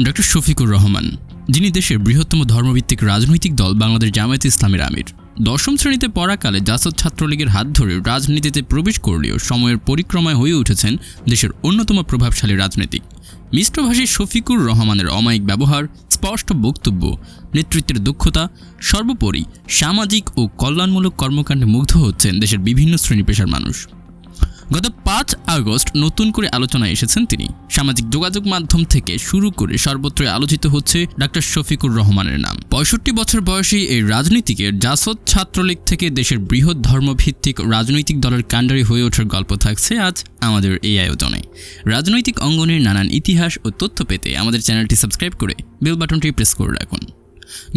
Doctor Shafiqur Rahman, যিনি দেশের বৃহত্তম ধর্মভিত্তিক রাজনৈতিক দল বাংলাদেশ জামায়াতে ইসলামের আমির। দশম শ্রেণীতে পড়াকালে জাসদ ছাত্রলীগের হাত ধরে রাজনীতিতে প্রবেশ করলেও সময়ের পরিক্রমায় হয়ে উঠেছেন দেশের অন্যতম প্রভাবশালী রাজনীতিক। মিষ্টভাষী শফিকুর রহমানের অমায়িক ব্যবহার, স্পষ্ট বক্তব্য, নেতৃত্বের দক্ষতা, সর্বোপরি সামাজিক ও কল্যাণমূলক কর্মকাণ্ডে মুগ্ধ হচ্ছেন দেশের বিভিন্ন শ্রেণি পেশার মানুষ। গত পাঁচ আগস্ট নতুন করে আলোচনায় এসেছেন তিনি। সামাজিক যোগাযোগ মাধ্যম থেকে শুরু করে সর্বত্রই আলোচিত হচ্ছে ডাক্তার শফিকুর রহমানের নাম। পঁয়ষট্টি বছর বয়সী এই রাজনীতিকের জাসদ ছাত্রলীগ থেকে দেশের বৃহৎ ধর্মভিত্তিক রাজনৈতিক দলের কাণ্ডারি হয়ে ওঠার গল্প থাকছে আজ আমাদের এই আয়োজনে। রাজনৈতিক অঙ্গনের নানান ইতিহাস ও তথ্য পেতে আমাদের চ্যানেলটি সাবস্ক্রাইব করে বেল বাটনটি প্রেস করে রাখুন।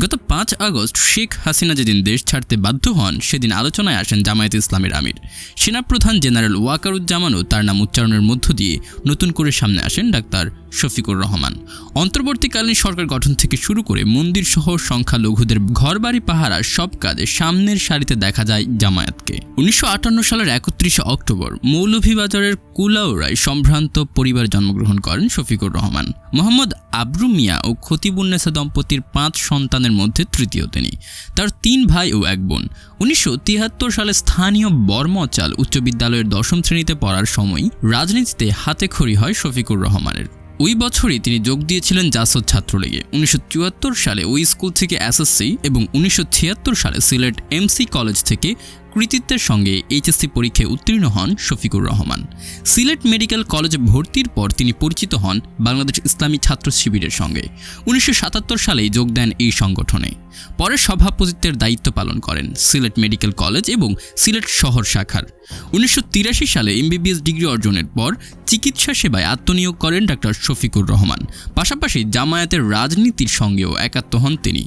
গত পাঁচ আগস্ট শেখ হাসিনা যেদিন দেশ ছাড়তে বাধ্য হন, সেদিন আলোচনায় আসেন জামায়াত ইসলামের আমির। সেনাপ্রধান জেনারেল ওয়াকারুজ্জামানও তার নাম উচ্চারণের মধ্য দিয়ে নতুন করে সামনে আসেন ডাক্তার শফিকুর রহমান। অন্তর্বর্তীকালীন সরকার গঠন থেকে শুরু করে মন্দির সহ সংখ্যালঘুদের ঘরবাড়ি, পাহারা, সব কাজে সামনের সারিতে দেখা যায় জামায়াতকে। উনিশশো আটান্ন সালের একত্রিশে অক্টোবর মৌলভীবাজারের কুলাউড়ায় সম্ভ্রান্ত পরিবারে জন্মগ্রহণ করেন শফিকুর রহমান। মোহাম্মদ আবরু মিয়া ও খতিবুন্নেসা দম্পতির পাঁচ সন্তানের মধ্যে তৃতীয় তিনি। তার তিন ভাই ও এক বোন। উনিশশো তিয়াত্তর সালে স্থানীয় বর্মচাল উচ্চ বিদ্যালয়ের দশম শ্রেণীতে পড়ার সময় রাজনীতিতে হাতে খড়ি হয় শফিকুর রহমানের। ওই বছরই তিনি যোগ দিয়েছিলেন জাসদ ছাত্রলীগে। উনিশশো চুয়াত্তর সালে ওই স্কুল থেকে এসএসসি এবং উনিশশো ছিয়াত্তর সালে সিলেট এমসি কলেজ থেকে কৃতিত্বের সঙ্গে এইচএসসি পরীক্ষায় উত্তীর্ণ হন শফিকুর রহমান। সিলেট মেডিকেল কলেজে ভর্তির পর তিনি পরিচিত হন বাংলাদেশ ইসলামী ছাত্র শিবিরের সঙ্গে। উনিশশো সালেই যোগ দেন এই সংগঠনে। পরে সভাপতিত্বের দায়িত্ব পালন করেন সিলেট মেডিকেল কলেজ এবং সিলেট শহর শাখার। উনিশশো তিরাশি সালে এমবিবিএস ডিগ্রি অর্জনের পর চিকিৎসা সেবায় আত্মনিয়োগ করেন ডাক্তার শফিকুর রহমান। পাশাপাশি জামায়াতের রাজনীতির সঙ্গেও একাত্ম হন তিনি।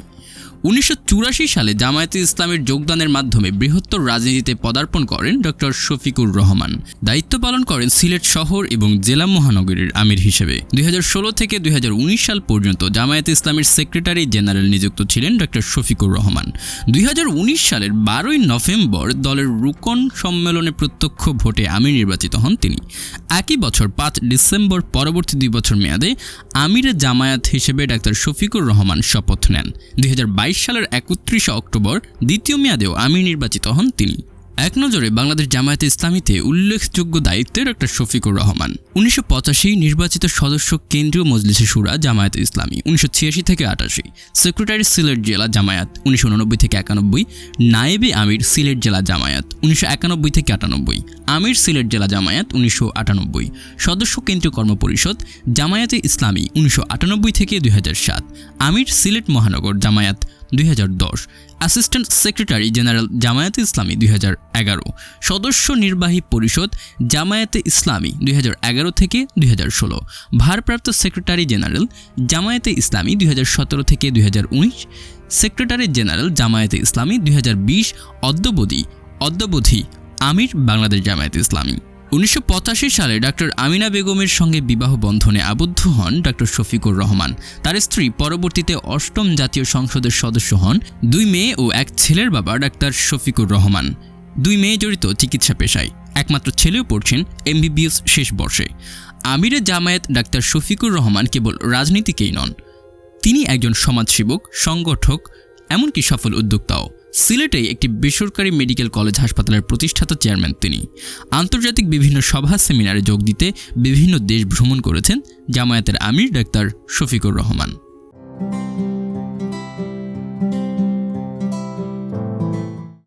উনিশশো চুরাশি সালে জামায়াতে ইসলামের যোগদানের মাধ্যমে বৃহত্তর রাজনীতিতে পদার্পণ করেন ডক্টর শফিকুর রহমান। দায়িত্ব পালন করেন সিলেট শহর এবং জেলা মহানগরীর আমির হিসেবে। দুই হাজার ষোলো থেকে দুই হাজার উনিশ সাল পর্যন্ত জামায়াতে ইসলামের সেক্রেটারি জেনারেল নিযুক্ত ছিলেন ডক্টর শফিকুর রহমান। দুই হাজার উনিশ সালের বারোই নভেম্বর দলের রুকন সম্মেলনে প্রত্যক্ষ ভোটে আমির নির্বাচিত হন তিনি। একই বছর পাঁচ ডিসেম্বর পরবর্তী দুই বছর মেয়াদে আমিরে জামায়াত হিসেবে ডাক্তার শফিকুর রহমান শপথ নেন। দুই সালের একত্রিশে অক্টোবর দ্বিতীয় মেয়াদেও আমির নির্বাচিত হন তিনি। এক নজরে বাংলাদেশ জামায়াতে ইসলামীতে উল্লেখযোগ্য দায়িত্বে ডক্টর শফিকুর রহমান। উনিশশো পঁচাশি নির্বাচিত সদস্য কেন্দ্রীয় মজলিসে সুরা জামায়াত ইসলামী, উনিশশো ছিয়াশি থেকে আটাশি। সেক্রেটারি সিলেট জেলা জামায়াত, উনিশশো উননব্বই থেকে একানব্বই। নায়েবে আমির সিলেট জেলা জামায়াত, উনিশশো একানব্বই থেকে আটানব্বই। আমির সিলেট জেলা জামায়াত, উনিশশো আটানব্বই। সদস্য কেন্দ্রীয় কর্মপরিষদ জামায়াতে ইসলামী, উনিশশো আটানব্বই থেকে দুই হাজার সাত। আমির সিলেট মহানগর জামায়াত দুই হাজার দশ। Assistant secretary general Jamaat-e Islami দুই হাজার এগারো। সদস্য নির্বাহী পরিষদ জামায়াতে ইসলামী দুই হাজার এগারো থেকে দুই হাজার ষোলো। ভারপ্রাপ্ত সেক্রেটারি জেনারেল জামায়াতে ইসলামী দুই হাজার সতেরো থেকে দুই হাজার উনিশ। সেক্রেটারি জেনারেল জামায়াতে ইসলামী দুই অদ্যবধি অদ্যবধি আমির বাংলাদেশ জামায়াতে ইসলামী উনিশশো পঁচাশি সালে ডক্টর আমিনা বেগমের সঙ্গে বিবাহ বন্ধনে আবদ্ধ হন ডক্টর শফিকুর রহমান। তার স্ত্রী পরবর্তীতে অষ্টম জাতীয় সংসদের সদস্য হন। দুই মেয়ে ও এক ছেলের বাবা ডাক্তার শফিকুর রহমান। দুই মেয়ে জড়িত চিকিৎসা পেশায়। একমাত্র ছেলেও পড়ছেন এমবিবিএস শেষ বর্ষে। আমিরের জামায়াত ডাক্তার শফিকুর রহমান কেবল রাজনীতিকেই নন। তিনি একজন সমাজসেবক, সংগঠক, এমনকি সফল উদ্যোক্তাও। সিলেটে একটি বেসরকারি মেডিকেল কলেজ হাসপাতালের প্রতিষ্ঠাতা চেয়ারম্যান তিনি। আন্তর্জাতিক বিভিন্ন সভা, সেমিনারে যোগ দিতে বিভিন্ন দেশ ভ্রমণ করেছেন। জামায়াতের আমির ডাক্তার শফিকুর রহমান।